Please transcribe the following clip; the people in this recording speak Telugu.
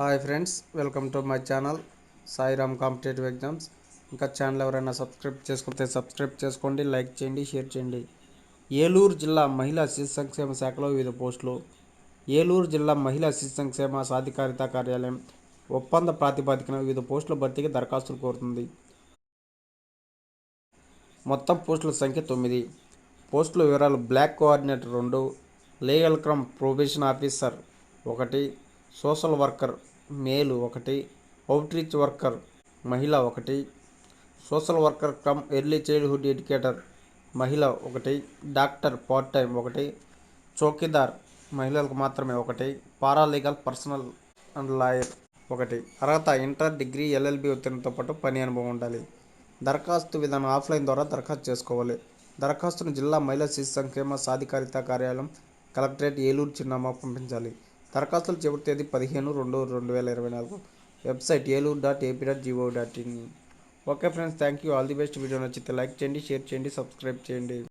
Hi friends welcome to my channel Sairam competitive exams. ఇంకా ఛానల్ ఎవరైనా సబ్స్క్రైబ్ చేసుకుంటే సబ్స్క్రైబ్ చేసుకోండి లైక్ చేయండి షేర్ చేయండి. ఏలూరు జిల్లా మహిళా శిశు సంక్షేమ శాఖలో వివిధ పోస్టులు. ఏలూరు జిల్లా మహిళా శిశు సంక్షేమ సాధికారిత కార్యాలయం ఒప్పంద ప్రాతిపదికన వివిధ పోస్టుల భర్తీకి దరఖాస్తులు కోరుతుంది. మొత్తం పోస్టుల సంఖ్య తొమ్మిది. పోస్టుల వివరాలు బ్లాక్ కోఆర్డినేటర్ రెండు లీగల్ క్రమ్ ప్రొబేషన్ ఆఫీసర్ ఒకటి సోషల్ వర్కర్ మేలు ఒకటి అవుట్రీచ్ వర్కర్ మహిళ ఒకటి social worker cum early childhood educator మహిళ ఒకటి డాక్టర్ పార్ట్ టైం ఒకటి చౌకీదార్ మహిళలకు మాత్రమే ఒకటి పారాలీగల్ పర్సనల్ అండ్ లాయర్ ఒకటి. అర్హత ఇంటర్ డిగ్రీ ఎల్ఎల్బి ఉత్తీర్ణతో పాటు పని అనుభవం ఉండాలి. దరఖాస్తు విధానం ఆఫ్లైన్ ద్వారా దరఖాస్తు చేసుకోవాలి. దరఖాస్తును జిల్లా మహిళా శిశు సంక్షేమ సాధికారిత కార్యాలయం కలెక్టరేట్ ఏలూరు చిరునామా పంపించాలి. దరఖాస్తులు చివరి తేదీ పదిహేను రెండు రెండు వేల ఇరవై నాలుగు. Website Eluru dot AP dot GO dot in. Okay friends thank you all the best. Video నచ్చితే లైక్ చేయండి షేర్ చేయండి సబ్స్క్రైబ్ చేయండి.